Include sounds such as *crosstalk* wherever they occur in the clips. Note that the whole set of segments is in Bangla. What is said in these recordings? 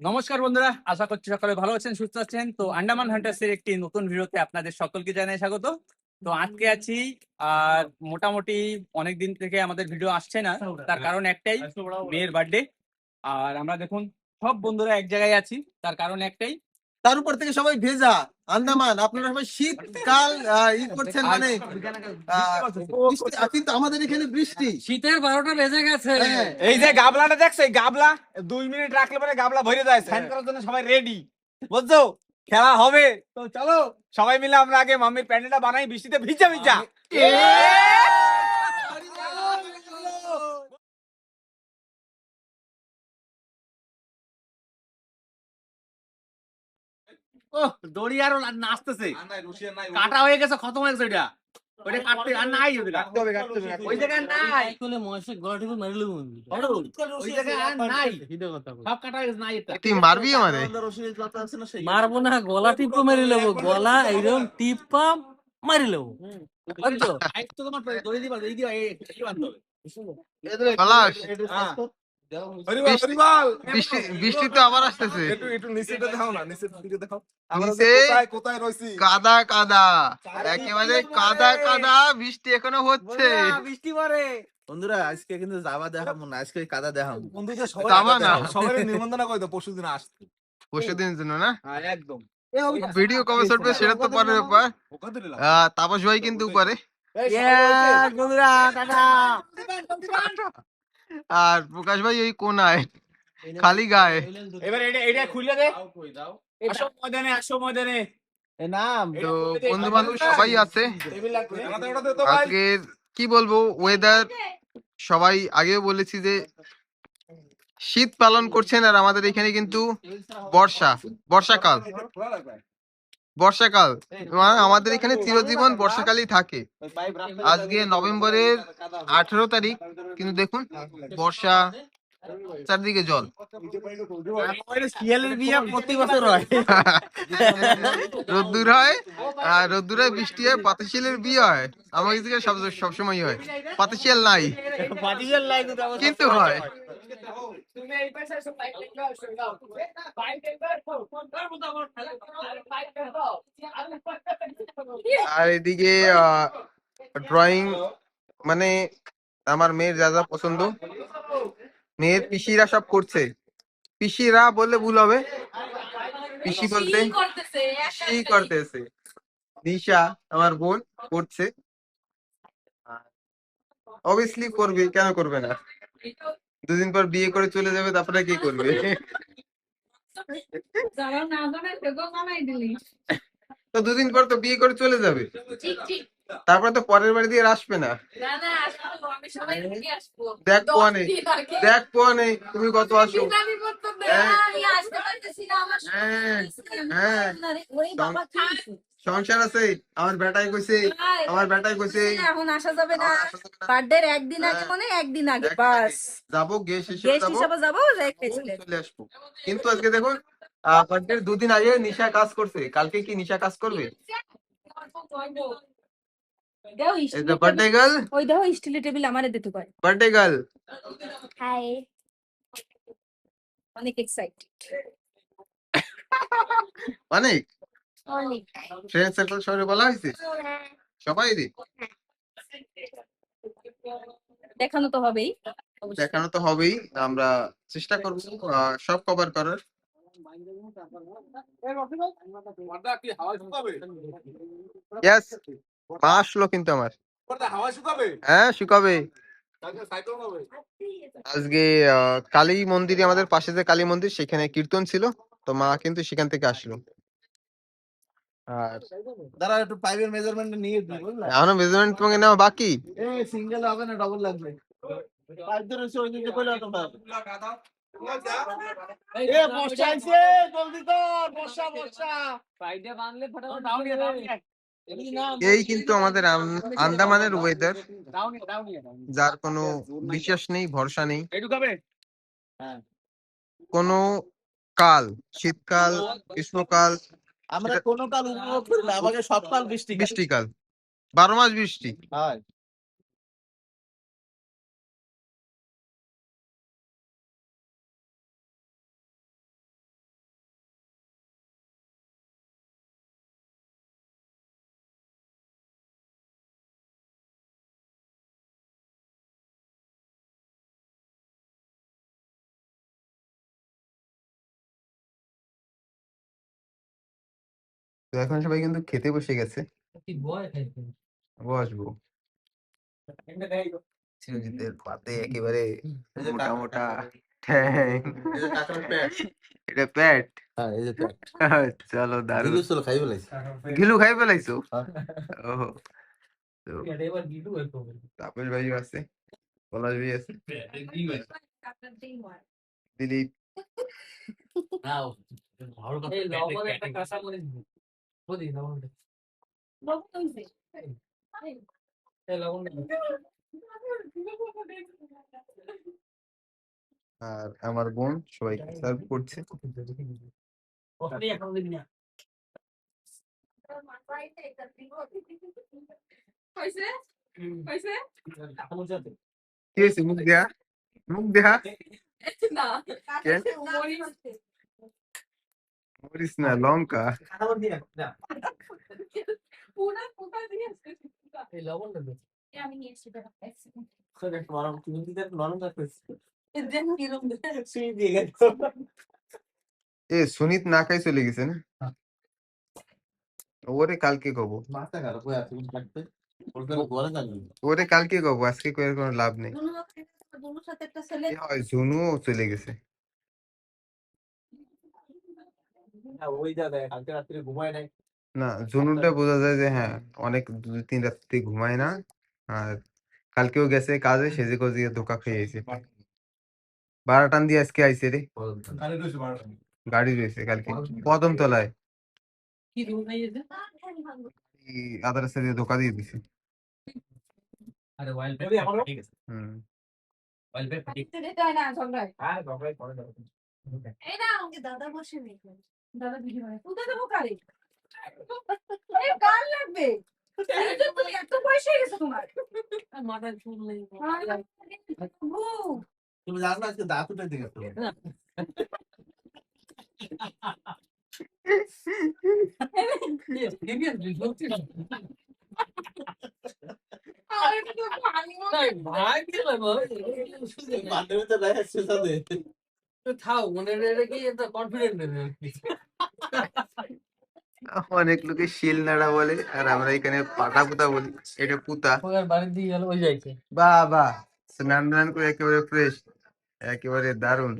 নমস্কার বন্ধুরা আশা করছি সকালে ভালো আছেন সুস্থ আছেন। তো আন্ডামান হান্টার্স এর একটি নতুন ভিডিওতে আপনাদের সকলকে জানাই স্বাগত। তো আজকে আছি আর মোটামুটি অনেক দিন থেকে আমাদের ভিডিও আসছে না তার কারণ একটাই মেয়ের বার্থডে আর আমরা দেখুন সব বন্ধুরা এক জায়গায় আছি তার কারণ একটাই তার উপর থেকে সবাই ভেজা আন্দামান আপনারা সবাই শীতকাল ই করছেন মানে বৃষ্টি, কিন্তু আমাদের এখানে বৃষ্টি। শীতের বারোটা বেজে গেছে। হ্যাঁ। এই যে গাবলাটা দেখছ এই গাবলা দুই মিনিট রাখলে পরে গাবলা ভরে যায় সাইন করার জন্য সবাই রেডি বুঝছ? খেলা হবে। তো চলো সবাই মিলে আমরা আগে মাম্মির প্যান্ডেলটা বানাই বৃষ্টিতে ভিজা ভিজা। ও দড়ি আরও নাচতেছে। কাটা হয়ে গেছে খতম হয়ে গেছে ওইটা। ওইটা কাটতে আর নাই ওইটা। ওই জায়গায় নাই। কোলে মহেশের গলা টিপে মারিল ওই জায়গায় আর নাই। সব কাটা গেছে নাই এটা। তুই মারবি আমারে? মারবো না গলা টিপে মারি লেবো গলা এইরকম টিপা মারি লেবো বুঝছ তোমার দড়ি দিবা এই দিবা এই বৃষ্টি- তো আবার আসতেছে। একটু একটু নিচেটা দেখাও না নিচের দিকে দেখাও। আমরা যে নিচে কোথায় কোথায় কাদা কাদা। একেবারে কাদা কাদা বৃষ্টি এখনও হচ্ছে। বৃষ্টি পড়ে। বন্ধুরা আজকে কিন্তু যাবা দেখাবো না আজকে কাদা দেখাবো। বন্ধুদের যাবা না। সবাই নিমন্ত্রণ করে দাও পরশু দিন আসতে পরশু দিনের জন্য না? হ্যাঁ একদম। ভিডিও কবে ছাড়বে সেটা তো পরের ব্যাপার। তাপস ভাই কিন্তু করে বন্ধুরা টাটা। আর প্রকাশ ভাই ওই কোনায় খালি গায়ে। এবার এটা এটা খুলে দে। আসো ময়দানে আসো ময়দানে। নাম। তো বন্ধু বান্ধব সবাই আছে। আজকে কি বলব ওয়েদার সবাই আগেও বলেছি যে শীত পালন করছেন আর আমাদের এখানে কিন্তু বর্ষা বর্ষাকাল। বর্ষাকাল মানে আমাদের এখানে চিরজীবন বর্ষাকালই থাকে আজকে নভেম্বরের আঠেরো তারিখ কিন্তু দেখুন বর্ষা চারদিকে জল শিয়ালের বিয়ে প্রতি বছর হয় রোদ্দুর হয় আর রোদ্দুর হয় বৃষ্টি হয় পাতিশিয়ালের বিয়ে হয় আমার সব সবসময় হয় পাতিশিয়াল নাই কিন্তু হয় আর এদিকে ড্রয়িং মানে আমার মেয়ের যা যা পছন্দ, মেয়ের পিসিরা সব করছে। পিসিরা বললে ভুল হবে। পিসি বলতে, পিসি করতেছে। নিশা, আমার বোন, করছে। অবভিয়াসলি করবে, কেন করবে না? দুদিন পর বিয়ে করে চলে যাবে তারপরে কি করবে? তো দুদিন পর তো বিয়ে করে চলে যাবে। ঠিক তো পরের বাড়ি দিয়ে আসবে না। দেখ আগে। দেখ কোয়ানে তুমি কত আসো। হ্যাঁ। হ্যাঁ, সংসার আছে আমার বেটাই কইছে আমার বেটাই কইছে। এখন আসা যাবে না। যাবে। বার্থডের একদিন আগে। মানে একদিন আগে বাস। যাব গিয়ে শেষে গেস্ট যাব। হিসাবে যাব রেখে চলে আসব। কিন্তু আজকে দেখুন বার্থডের দুদিন আগে নিশা কাজ করছে। কালকে কি নিশা কাজ করবে? বার্থডে গার্ল ওই দেখো স্টিলের টেবিল আমারে দিতে পারে। বার্থডে গার্ল হাই অনেক এক্সাইটেড অনেক? ফ্রেন্ড সার্কেল সবাই বলা হয়েছে? সবাই দেখানো তো হবেই দেখানো তো হবেই আমরা চেষ্টা করব সব কভার করার। মা আসলো কিন্তু আমার। হ্যাঁ শুকাবে। আজকে কালী মন্দিরে আমাদের পাশে যে কালী মন্দির সেখানে কীর্তন ছিল তো মা কিন্তু সেখান থেকে আসলো। আর দাঁড়া একটু পাইপের মেজারমেন্ট নিয়ে দিই বুঝলা? এখনও মেজারমেন্ট তোমাকে নেওয়া বাকি? এ সিঙ্গেল হবে না ডাবল লাগবে। পাইপ ধরে ওই দিকে কইলে তো এ বর্ষা আইছে জলদি কর বর্ষা বর্ষা। ফ্রাইডে বানলে ফটাফট দাও নিয়ে দাও এই কিন্তু আমাদের আন্দামানের ওয়েদার যার কোনো বিশ্বাস নেই ভরসা নেই। হবে কোনো কাল শীতকাল গ্রীষ্মকাল আমরা কোনো কাল উপভোগ করি না আমাকে সব কাল বৃষ্টি বৃষ্টিকাল। বারো মাস বৃষ্টি। হয় তো এখন সবাই কিন্তু খেতে বসে গেছে। বসবো। পাতে একেবারে মোটা মোটা ঠ্যাং। এটা প্যাট? চলো দারুণ গিলু খাই ফেলাইছো। ওহো। তো তাপস ভাইও আছে পলাশ ভাই আছে। দিলীপ। *laughs* আর আমার বোন সবাইকে সার্ভ করছে। কি হয়েছে? মুখ দেয়া? মুখ দেয়া? কেন? মরিস না লঙ্কা এ সুনিত না খাই চলে গেছে না? ওরে কালকে কব। ওরে কালকে কব আজকে কোনো লাভ নেই। হয় জুনুও চলে গেছে ওই যা দেখ কালকে রাত্রে ঘুমায় নাই না জুনুটা বোঝা যায় যে হ্যাঁ অনেক দুই তিন রাত্রি ঘুমায় না। আর কালকেও গেছে কাজে সেজে গজিয়ে ধোকা খেয়ে গেছে বারোটান দিয়ে আজকে আইছে রে। গাড়ি রয়েছে কালকে। কদম তলায়। ধোকা দিয়ে দিছে। আরে ওয়াইল্ড পেপার ঠিক আছে হুম। ওয়াইল্ড পেপার ঠিক দিতে দেয় না ঝগড়ায়। আর বাবাই পড়ে যাবে। এই না আমাকে দাদা বসে নেই দাদা ভিডিও বানায় কোথায় দেবো কারে? এই গান লাগবে। তুমি এত পয়সা গেছে তোমার। মাথায় চুল নেই। তুমি জানো আজকে দাঁত উঠে তো মনে ভাই কি লাগবে বান্ধবীতে দেখা শেষাতে থাও মানে এটা এটা কনফিডেন্ট নেবে অনেক লোকে শিল নাড়া বলে আর আমরা এখানে পাটা পুতা বলি এটা পুতা। গেল ওই যাইছে। বা বা স্নান টান করে একেবারে ফ্রেশ একেবারে দারুণ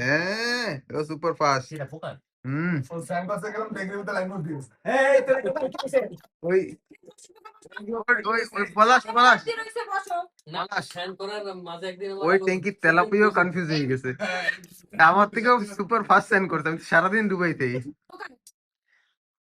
হ্যাঁ সুপার ফাস্ট হুম। ওই *laughs* হয়ে গেছে। আমার থেকেও সুপার ফাস্ট সেন্ড করতে আমি সারাদিন দুবাইতেই।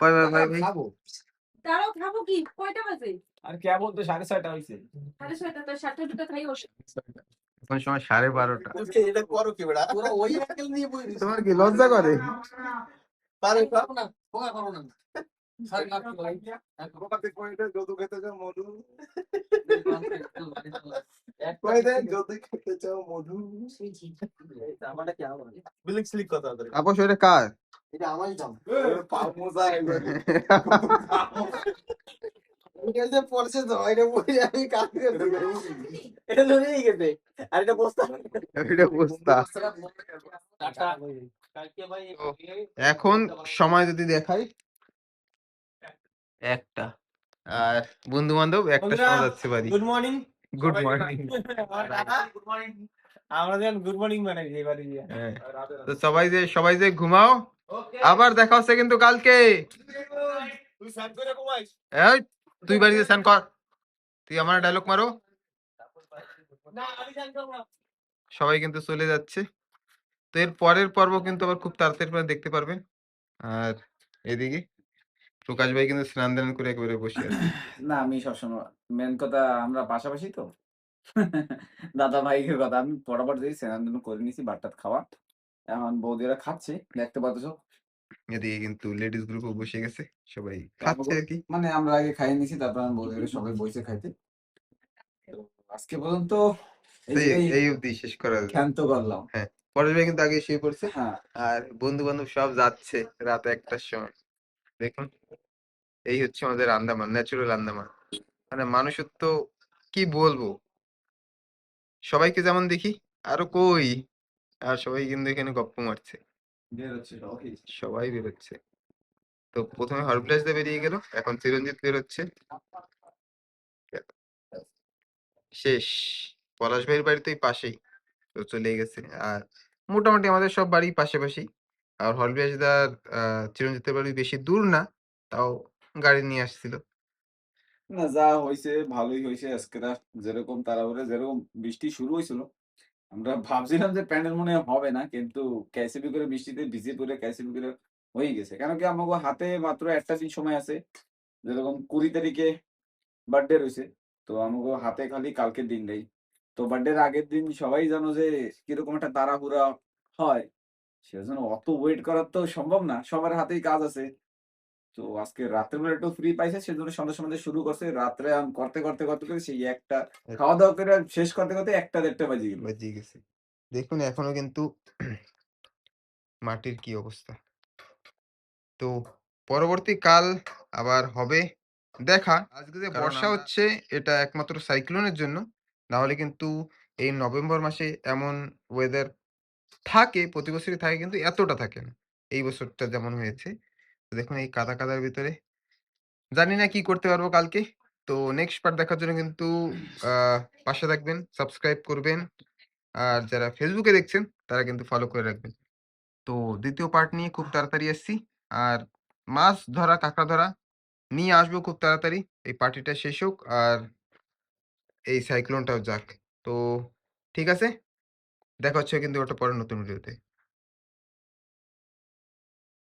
বাই বাই বাই ভাই দাঁড়াও খাব। কি? কয়টা বাজে? আর কেমন তো সাড়ে ছয়টা হয়েছে সাড়ে ছয়টা তো সাতটা দুটো খাই সময় সাড়ে বারোটা। এটা করো কি বেড়া পুরো ওই আঙ্কেল নিয়ে বই তোমার কি লজ্জা করে? পারে না করো না। সাড়ে আটটা ভাই যদু খেতে চাও মধু? এক কই দেন খেতে চাও মধু? আমারটা কি আমার? বিলিং স্লিক কথা আপস ওটা কার? এটা আমারই দাম *laughs* পাও মোজা একবারে এটা যে পড়ছে তো এটা বই আমি কাজ করতে এটা ধরেই গেছে। আর এটা বস্তা। এটা বস্তা। টাটা কালকে ভাই ও, এখন সময় যদি দেখাই। একটা। আর বন্ধু বান্ধব একটা সময় যাচ্ছে বাড়ি। Good morning good morning good morning আমরা যেন গুড মর্নিং তো সবাই যে সবাই যে ঘুমাও। আবার দেখা হচ্ছে কিন্তু কালকে। তুই করে ঘুমাইস। এই তুই বাড়িতে স্নান কর। তুই আমার ডায়লগ মারো। সবাই কিন্তু চলে যাচ্ছে। তো এর পরের পর্ব কিন্তু আবার খুব তাড়াতাড়ি করে দেখতে পারবেন। আর এদিকে প্রকাশ ভাই কিন্তু স্নান দান করে একেবারে বসে আছে। *clears throat* না, আমি সবসময় মেন কথা আমরা পাশাপাশি তো। *laughs* দাদা ভাইয়ের কথা। আমি বরাবর দিই সেনান্দন করে নিছি বাট্টাত খাওয়া। এখন বৌদিরা খাচ্ছে, দেখতে পাচ্ছ। এদিকে কিন্তু লেডিস গ্রুপও বসে গেছে সবাই খাচ্ছে আর কি মানে আমরা আগে খাইয়ে নিছি তারপর আমি বৌদিরা সবাই বসে খাইতে। তো আজকে পর্যন্ত এই এই অবধি শেষ করা। ক্ষান্ত করলাম। পরেশ ভাই কিন্তু আগে শুয়ে পড়ছে। হ্যাঁ। আর বন্ধু বান্ধব সব যাচ্ছে রাত একটার সময়। দেখুন এই হচ্ছে আমাদের আন্দামান ন্যাচুরাল আন্দামান। মানে মানুষের তো কি বলব? সবাইকে যেমন দেখি আরও কই? আর সবাই কিন্তু এখানে গপ্প মারছে। সবাই বেরোচ্ছে। তো প্রথমে হরপ্লেস দিয়ে বেরিয়ে গেল এখন চিরঞ্জিত বেরোচ্ছে। শেষ। পলাশ ভাইয়ের বাড়ি তো এই পাশেই তো চলে গেছে। আর মোটামুটি আমাদের সব বাড়ি পাশাপাশি। আর হরপ্লেসদার আহ চিরঞ্জিতের বাড়ি বেশি দূর না তাও গাড়ি নিয়ে আসছিল। না যা হয়েছে ভালোই হয়েছে আজকেরা যেরকম তাড়াহুড়ো যেরকম বৃষ্টি শুরু হয়েছিল আমরা ভাবছিলাম যে প্যান্ডেল মনে হবে না, কিন্তু ক্যাসিবি করে বৃষ্টিতে ভিজে পড়ে ক্যাসিবি করে হয়ে গেছে। কেন কি আমাকে হাতে মাত্র একটা দিন সময় আছে, যেরকম কুড়ি তারিখে বার্থডে রয়েছে, তো আমাকে হাতে খালি কালকের দিন নেই তো বার্থডের আগের দিন সবাই জানো যে কীরকম একটা তাড়াহুড়া হয়, সেজন্য অত ওয়েট করার তো সম্ভব না, সবার হাতেই কাজ আছে। তো আজকে রাতের বেলা একটু ফ্রি পাইছে সেজন্য সন্ধ্যা সন্ধ্যা শুরু করছে। রাত্রে করতে করতে করতে করতে সেই একটা খাওয়া দাওয়া করে শেষ করতে করতে একটা দেড়টা বাজে গেল। বাজিয়ে গেছে। দেখুন এখনও কিন্তু *clears throat* মাটির কি অবস্থা। তো পরবর্তী কাল আবার হবে দেখা। আজকে যে বর্ষা হচ্ছে এটা একমাত্র সাইক্লোনের জন্য। না হলে কিন্তু এই নভেম্বর মাসে এমন ওয়েদার থাকে প্রতি বছরই থাকে কিন্তু এতটা থাকে না। এই বছরটা যেমন হয়েছে দেখুন এই কাদা কাদার ভিতরে। জানি না কি করতে পারব কালকে। তো নেক্সট পার্ট দেখার জন্য কিন্তু পাশে থাকবেন সাবস্ক্রাইব করবেন। আর যারা ফেসবুকে দেখছেন, তারা কিন্তু ফলো করে রাখবেন। তো দ্বিতীয় পার্ট নিয়ে খুব তাড়াতাড়ি আসছি। আর মাছ ধরা, কাঁকড়া ধরা নিয়ে আসব খুব তাড়াতাড়ি। এই পার্টিটা শেষ হোক। আর এই সাইক্লোনটাও যাক। তো ঠিক আছে? দেখা হচ্ছে কিন্তু ওটা পরে নতুন ভিডিওতে